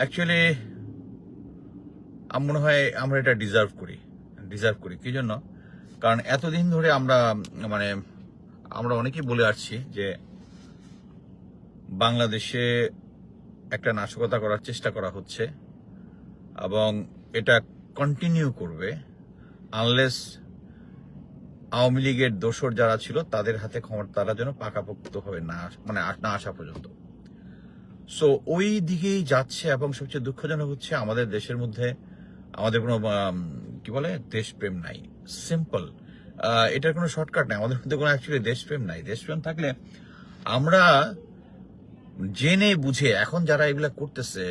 Actually আমার মনে হয় আমরা এটা ডিজার্ভ করি। ডিজার্ভ করি। কি জন্য? কারণ এতদিন ধরে আমরা মানে আমরা অনেকেই বলে আসছি যে বাংলাদেশে একটা নাশকতা করার চেষ্টা করা হচ্ছে এবং এটা কন্টিনিউ করবে আনলেস আওয়ামী লীগের দোসর যারা ছিল, তাদের হাতে ক্ষমতা, তারা যেন পাকাপোক্ত হবে না মানে না আসা পর্যন্ত। সো ওই দিকেই যাচ্ছে এবং সবচেয়ে দুঃখজনক হচ্ছে আমাদের দেশের মধ্যে, আমাদের কোনো কি বলে, দেশপ্রেম নাই। সিম্পল এটার কোনো শর্টকাট নাই। আমাদের মধ্যে কোনো অ্যাকচুয়ালি দেশপ্রেম নাই। দেশপ্রেম থাকলে আমরা জেনে বুঝে, এখন যারা এগুলা করতেছে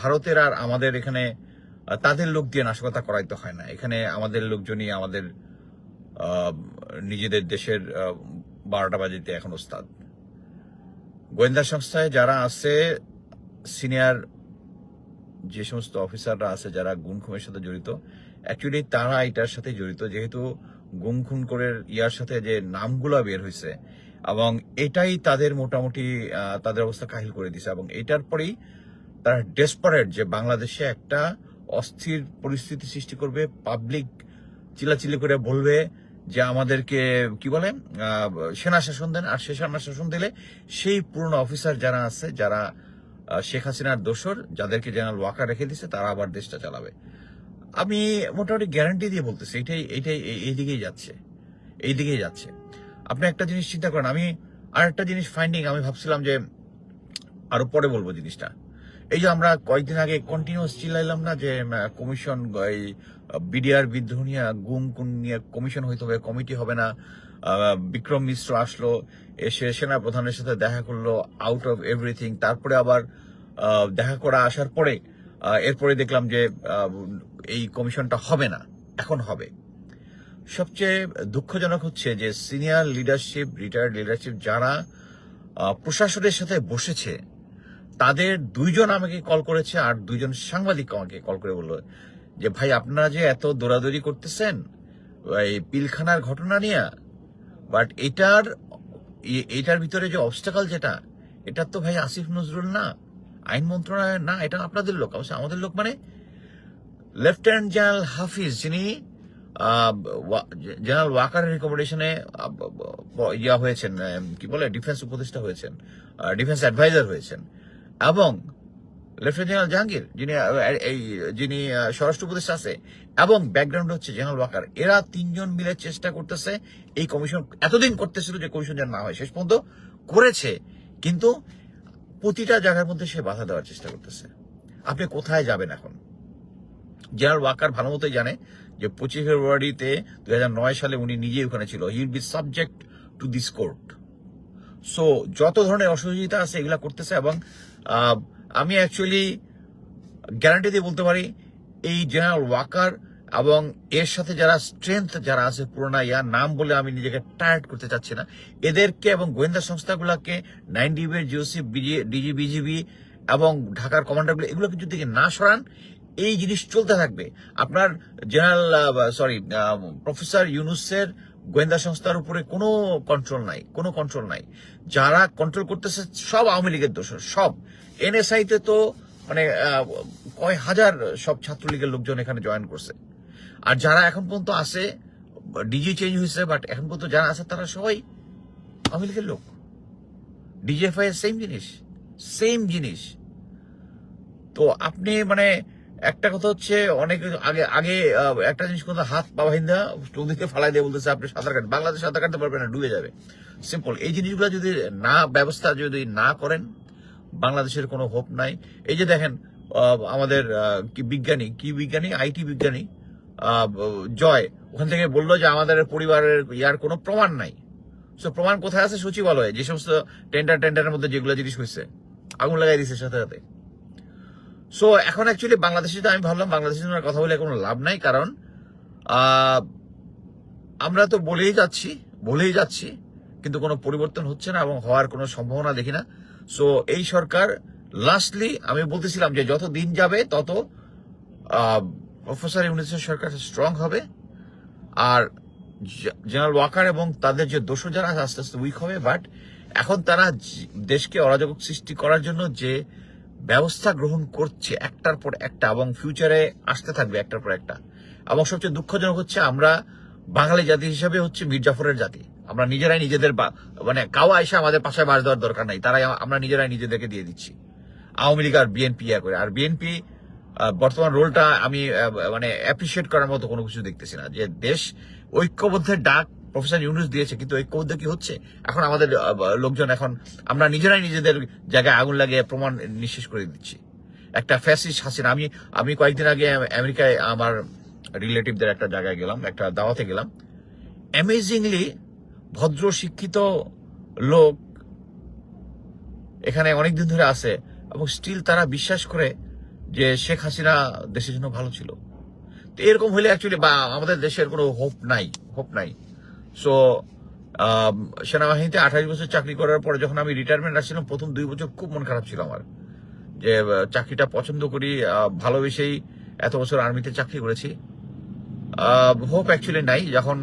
ভারতের আর আমাদের এখানে তাদের লোক দিয়ে নাশকতা করাইতে হয় না। এখানে আমাদের লোকজনই আমাদের নিজেদের দেশের বারোটা বাজিতে এখন ওস্তাদ। গোয়েন্দা সংস্থায় যারা আছে, সিনিয়র যে সমস্ত অফিসাররা আছে, যারা গুম সাথে জড়িত অ্যাকচুয়ালি তারা এটার সাথে জড়িত। যেহেতু গুম খুন করে ইয়ার সাথে যে নামগুলো বের হয়েছে এবং এটাই তাদের মোটামুটি তাদের অবস্থা কাহিল করে দিছে, এবং এটার পরেই তারা ডেসপারেট যে বাংলাদেশে একটা অস্থির পরিস্থিতি সৃষ্টি করবে পাবলিক চিলাচিলি করে বলবে যে আমাদেরকে, কি বলে সেনা শাসন দেন। আর সে সেনা শাসন দিলে সেই পুরনো অফিসার যারা আছে, যারা শেখ হাসিনার দোসর যাদেরকে জেনারেল ওয়াকার রেখে দিছে তারা আবার দেশটা চালাবে। আমি মোটামুটি গ্যারান্টি দিয়ে বলতেছি, এটাই এটাই এই- এই দিকেই যাচ্ছে। এই দিকেই যাচ্ছে। আপনি একটা জিনিস চিন্তা করেন, আমি আর একটা জিনিস ফাইন্ডিং আমি ভাবছিলাম যে আরও পরে বলব জিনিসটা। এই যে আমরা কয়েকদিন আগে কন্টিনিউস চিল্লাইলাম না যে কমিশন এই, বিডিআর বিদ্রোহ নিয়ে গুম কুম নিয়ে কমিশন হইতে হবে কমিটি হবে না। বিক্রম মিশ্র আসলো, এসে সেনা প্রধানের সাথে দেখা করল আউট অফ এভরিথিং তারপরে আবার দেখা করা আসার পরে এরপরে দেখলাম যে এই কমিশনটা হবে না, এখন হবে। সবচেয়ে দুঃখজনক হচ্ছে যে সিনিয়র লিডারশিপ রিটায়ার্ড লিডারশিপ যারা প্রশাসনের সাথে বসেছে তাদের দুইজন আমাকে কল করেছে আর দুইজন সাংবাদিক আমাকে কল করে বলল যে, ভাই, আপনারা যে এত দৌড়াদৌড়ি করতেছেন, এই পিলখানার ঘটনা নিয়ে বাট এটার এটার ভিতরে যে অবস্টাকাল যেটা, এটা তো ভাই আসিফ নজরুল না, আইন মন্ত্রণালয় না, এটা আপনাদের লোক, অবশ্য আমাদের লোক মানে লেফটেন্যান্ট জেনারেল হাফিজ যিনি জেনারেল ওয়াকারের রিকমেন্ডেশনে ইয়া হয়েছেন কি বলে ডিফেন্স উপদেষ্টা হয়েছেন ডিফেন্স অ্যাডভাইজার হয়েছেন। এবং লেফটেন্যান্ট জেনারেল জাহাঙ্গীর, যিনি এই যিনি স্বরাষ্ট্র উপদেষ্টা আছে, এবং ব্যাকগ্রাউন্ড হচ্ছে জেনারেল ওয়াকার, এরা তিনজন মিলে চেষ্টা করতেছে, এই কমিশন এতদিন করতেছিল যে কমিশন যেন না হয়। শেষ পর্যন্ত করেছে, কিন্তু প্রতিটা জায়গার মধ্যে সে বাধা দেওয়ার চেষ্টা করতেছে। আপনি কোথায় যাবেন এখন? জেনারেল ওয়াকার ভালো মতোই জানে যে পঁচিশ ফেব্রুয়ারিতে হাজার নয় সালে উনি নিজেই ওখানে ছিল। He be subject to this court so যত ধরনের অসহযোগিতা আছে, এগুলা করতেছে এবং আমি অ্যাকচুয়ালি গ্যারান্টি দিয়ে বলতে পারি, এই জেনারেল ওয়াকার এবং এর সাথে যারা স্ট্রেংথ যারা আছে, পুরোনা ইয়ার নাম বলে আমি নিজেকে টায়ার্ড করতে চাচ্ছি না। এদেরকে এবং গোয়েন্দা সংস্থাগুলোকে নাইন ডিবির জিওসি ডিজি বিজিবি এবং ঢাকার কমান্ডারগুলো এগুলোকে যদি না সরান, এই জিনিস চলতে থাকবে। আপনার জেনারেল সরি প্রফেসর ইউনুসের গোয়েন্দা সংস্থার উপরে কোনো কন্ট্রোল নাই, কোনো কন্ট্রোল নাই। যারা কন্ট্রোল করতেছে সব আওয়ামী লীগের দোষ, সব। এনএসআই তে মানে কয় হাজার সব ছাত্রলীগের লোকজন এখানে জয়েন করছে। আর যারা এখন পর্যন্ত আছে ডিজি চেঞ্জ হয়েছে বাট এখন পর্যন্ত যারা আছে, তারা সবাই আওয়ামী লীগের লোক। ডিজিএফআই সেম জিনিস সেম জিনিস। তো আপনি মানে একটা কথা হচ্ছে, অনেক আগে আগে একটা জিনিস কথা, হাত পা বাহিন্দা নদীতে ফালাই দিয়ে বলতেছে, আপনি সাঁতার কাটেন বাংলাদেশ সাঁতার কাটতে পারবেন না, ডুবে যাবে। সিম্পল এই জিনিসগুলো যদি না, ব্যবস্থা যদি না করেন, বাংলাদেশের কোনো হোপ নাই। এই যে দেখেন আমাদের বিজ্ঞানী, কি বিজ্ঞানী? আইটি বিজ্ঞানী জয়, ওখান থেকে বলল যে আমাদের পরিবারের ইয়ার কোনো প্রমাণ নাই। সো প্রমাণ কোথায় আছে? সচিবালয়ে। যে সমস্ত টেন্ডার টেন্ডারের মধ্যে যেগুলো জিনিস হয়েছে আগুন লাগাই দিছে সাথে সাথে। সো এখন অ্যাকচুয়ালি বাংলাদেশে তো আমি ভাবলাম বাংলাদেশের জন্য কথা বলে কোনো লাভ নাই, কারণ আমরা তো বলেই যাচ্ছি বলেই যাচ্ছি, কিন্তু কোনো পরিবর্তন হচ্ছে না এবং হওয়ার কোনো সম্ভাবনা দেখি না। সো এই সরকার লাস্টলি আমি বলতেছিলাম যে যত দিন যাবে, তত প্রফেসর ইউনিসের সরকার স্ট্রং হবে। আর জেনারেল ওয়াকার এবং তাদের যে দোষ যারা আস্তে আস্তে উইক হবে বাট এখন তারা দেশকে অরাজক সৃষ্টি করার জন্য যে ব্যবস্থা গ্রহণ করছে একটার পর একটা এবং ফিউচারে আসতে থাকবে একটার পর একটা। এবং সবচেয়ে দুঃখজনক হচ্ছে আমরা বাঙালি জাতি হিসেবে হচ্ছে মির্জাফরের জাতি। আমরা নিজেরাই নিজেদের মানে কাওয়া এসে আমাদের পাশে বাস দেওয়ার দরকার নাই, তারাই আমরা নিজেরাই নিজেদেরকে দিয়ে দিচ্ছি। আওয়ামী লীগ আর বিএনপি ইয়া করে। আর বিএনপি বর্তমান রোলটা আমি মানে অ্যাপ্রিসিয়েট করার মতো কোনো কিছু দেখতেছি না। যে দেশ ঐক্যবদ্ধের ডাক প্রফেসর ইউনুস দিয়েছে, কিন্তু ঐক্যবদ্ধ কি হচ্ছে? এখন আমাদের লোকজন এখন, আমরা নিজেরাই নিজেদের জায়গায় আগুন লাগিয়ে প্রমাণ নিঃশেষ করে দিচ্ছি। একটা ফ্যাসিস হাসিনা, আমি আমি কয়েকদিন আগে আমেরিকায় আমার রিলেটিভদের একটা জায়গায় গেলাম, একটা দাওয়াতে গেলাম। অ্যামেজিংলি ভদ্র শিক্ষিত লোক এখানে অনেকদিন ধরে আছে এবং স্টিল তারা বিশ্বাস করে যে শেখ হাসিনা দেশের জন্য ভালো ছিল। তো এরকম হলে অ্যাকচুয়ালি বা আমাদের দেশের কোনো হোপ নাই হোপ নাই। সো সেনাবাহিনীতে আঠাশ বছর চাকরি করার পরে যখন আমি রিটায়ারমেন্ট আসছিলাম, প্রথম দুই বছর খুব মন খারাপ ছিল আমার। যে চাকরিটা পছন্দ করি ভালোবেসেই এত বছর আর্মিতে চাকরি করেছি। হোপ অ্যাকচুয়ালি নাই। যখন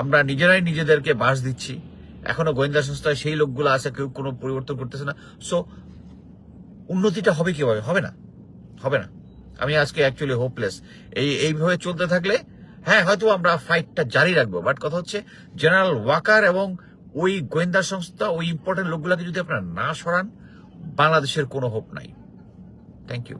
আমরা নিজেরাই নিজেদেরকে বাস দিচ্ছি, এখনও গোয়েন্দা সংস্থায় সেই লোকগুলো আছে, কেউ কোনো পরিবর্তন করতেছে না। সো উন্নতিটা হবে কীভাবে? হবে না। হবে না। আমি আজকে অ্যাকচুয়ালি হোপলেস এই, এইভাবে চলতে থাকলে হ্যাঁ হয়তো আমরা ফাইটটা জারি রাখব বাট কথা হচ্ছে জেনারেল ওয়াকার এবং ওই গোয়েন্দা সংস্থা, ওই ইম্পর্টেন্ট লোকগুলোকে যদি আপনারা না সরান, বাংলাদেশের কোনো হোপ নাই। Thank you